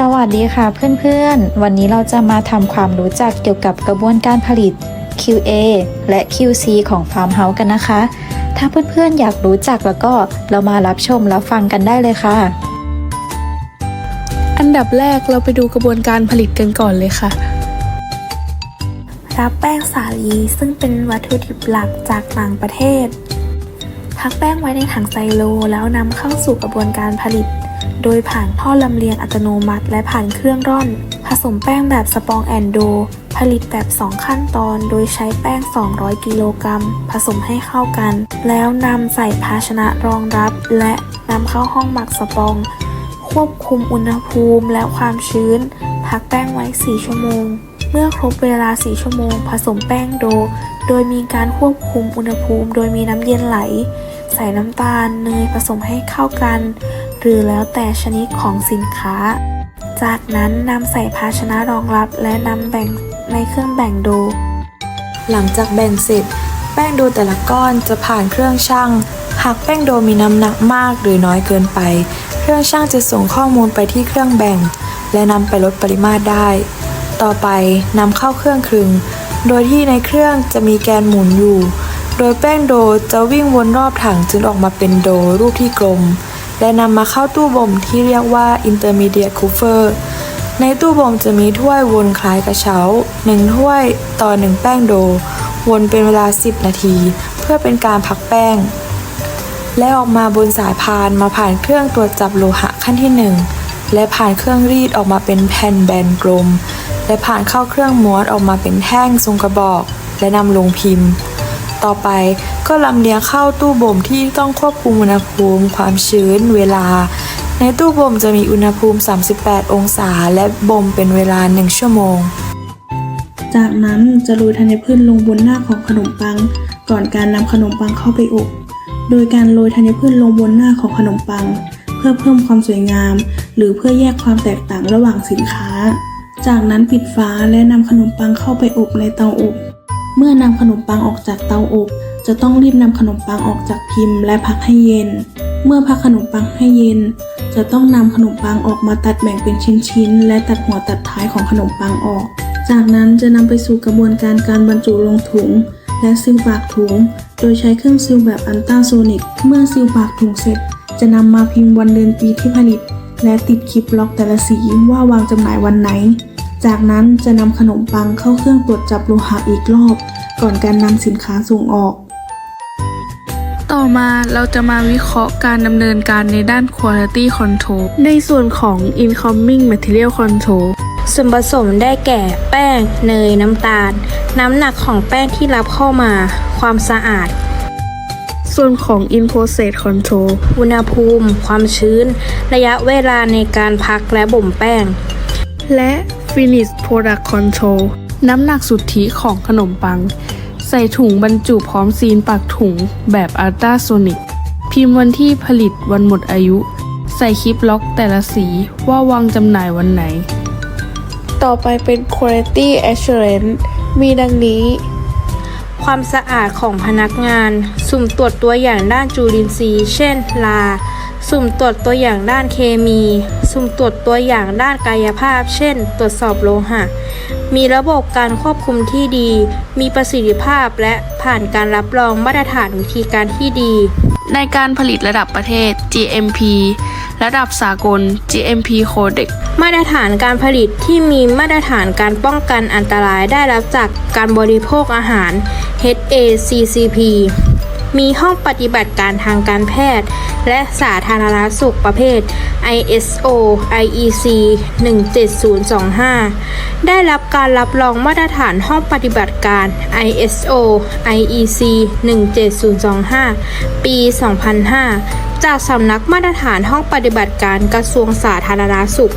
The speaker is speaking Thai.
สวัสดีค่ะเพื่อนๆ วันนี้เราจะมาทำความรู้จักเกี่ยวกับกระบวนการผลิต QA และ QC ของ Farm House กันนะคะ ถ้าเพื่อนๆ อยากรู้จักแล้วก็เรามารับชมรับฟังกันได้เลยค่ะ อันดับแรกเราไปดูกระบวนการผลิตกันก่อนเลยค่ะ รับแป้งสาลีซึ่งเป็นวัตถุดิบหลักจากต่างประเทศ พักแป้งไว้ในถังไซโลแล้วนำเข้าสู่กระบวนการผลิต โดยผ่านท่อลำเลียงอัตโนมัติ และผ่านเครื่องร่อน ผสมแป้งแบบสปองแอนโด ผลิตแบบ 2 ขั้นตอน โดยใช้แป้ง 200 กิโลกรัม ผสมให้เข้ากัน แล้วนำใส่ภาชนะรองรับ และนำเข้าห้องหมักสปอง ควบคุมอุณหภูมิและความชื้น พักแป้งไว้ 4 ชั่วโมงเมื่อครบเวลา 4 ชั่วโมง ผสมแป้งโด โดยมีการควบคุมอุณหภูมิ โดยมีน้ำเย็นไหล ใส่น้ำตาล เนยผสมให้เข้ากัน รือแล้วแต่ชนิดของสินค้า จากนั้นนำใส่ภาชนะรองรับและนำแบ่งในเครื่องแบ่งโดหลังจากแบ่งเสร็จ แป้งโดแต่ละก้อนจะผ่านเครื่องชั่ง หากแป้งโดมีน้ำหนักมากหรือน้อยเกินไป เครื่องชั่งจะส่งข้อมูลไปที่เครื่องแบ่ง และนำไปลดปริมาตรได้ ต่อไปนำเข้าเครื่องคลึง โดยที่ในเครื่องจะมีแกนหมุนอยู่ โดยแป้งโดจะวิ่งวนรอบถังจนออกมาเป็นโดรูปที่กลม และนำมาเข้าตู้บ่มที่เรียกว่า intermediate cooker ในตู้บ่มจะมีถ้วยวนคล้ายกระเช้า 1 ถ้วยต่อ 1 แป้งโด วนเป็นเวลา 10 นาที เพื่อเป็นการพักแป้ง และออกมาบนสายพานมาผ่านเครื่องตรวจจับโลหะขั้นที่ 1 และผ่านเครื่องรีดออกมาเป็นแผ่นแบนกลม และผ่านเข้าเครื่องม้วนออกมาเป็นแท่งทรงกระบอก และนำลงพิมพ์ ต่อไป ก็ลำเลียงเข้าตู้บ่มที่ต้องควบคุมอุณหภูมิ ความชื้น เวลา ในตู้บ่มจะมีอุณหภูมิ 38 องศา และบ่มเป็นเวลา 1 ชั่วโมง จากนั้นจะโรยธัญพืชลงบนหน้าของขนมปัง ก่อนการนำขนมปังเข้าไปอบ โดยการโรยธัญพืชลงบนหน้าของขนมปัง เพื่อเพิ่มความสวยงาม หรือเพื่อแยกความแตกต่างระหว่างสินค้า จากนั้นปิดฝาและนำขนมปังเข้าไปอบในเตาอบ เมื่อนำขนมปังออกจากเตาอบ จะต้องรีบนำขนมปังออกจากพิมพ์และพักให้เย็น เมื่อพักขนมปังให้เย็น จะต้องนำขนมปังออกมาตัดแบ่งเป็นชิ้นๆ และตัดหัวตัดท้ายของขนมปังออก จากนั้นจะนำไปสู่กระบวนการการบรรจุลงถุง และซีลปากถุง โดยใช้เครื่องซีลแบบอันต้าโซนิก เมื่อซีลปากถุงเสร็จ จะนำมาพิมพ์วันเดือนปีที่ผลิต และติดคลิปล็อกแต่ละสีว่าวางจำหน่ายวันไหน จากนั้นจะนำขนมปังเข้าเครื่องตรวจจับโลหะอีกรอบ ก่อนการนำสินค้าส่งออก ต่อมาเราจะมาวิเคราะห์การดำเนินการในด้าน Quality Control ในส่วนของ Incoming Material Control ส่วนผสมได้แก่แป้ง เนย น้ำตาล น้ำหนักของแป้งที่รับเข้ามา ความสะอาด ส่วนของ In Process Control อุณหภูมิ ความชื้น ระยะเวลาในการพักและบ่มแป้ง และ Finish Product Control น้ำหนักสุทธิของขนมปัง ใส่ถุงบรรจุพร้อมซีนปากถุงแบบอัลตราโซนิกพิมพ์วันที่ผลิตวันหมดอายุ ใส่คลิปล็อกแต่ละสีว่าวางจำหน่ายวันไหน ต่อไปเป็น Quality Assurance มีดังนี้ ความสะอาดของพนักงาน สุ่มตรวจตัวอย่างด้านจุลินทรีย์ เช่นลา สุ่มตรวจตัวอย่างด้านเคมี สุ่มตรวจตัวอย่างด้านกายภาพ เช่น ตรวจสอบโลหะ มีระบบการควบคุมที่ดี มีประสิทธิภาพและผ่านการรับรองมาตรฐานวิธีการที่ดี ในการผลิตระดับประเทศ GMP ระดับสากล GMP Codex มาตรฐานการผลิตที่มีมาตรฐานการป้องกันอันตรายได้รับจากการบริโภคอาหาร HACCP มีห้องปฏิบัติการทางการแพทย์ และสาธารณสุขประเภท ISO IEC 17025 ได้รับการรับรองมาตรฐานห้องปฏิบัติการ ISO IEC 17025 ปี 2005 จากสำนักมาตรฐานห้องปฏิบัติการกระทรวงสาธารณสุข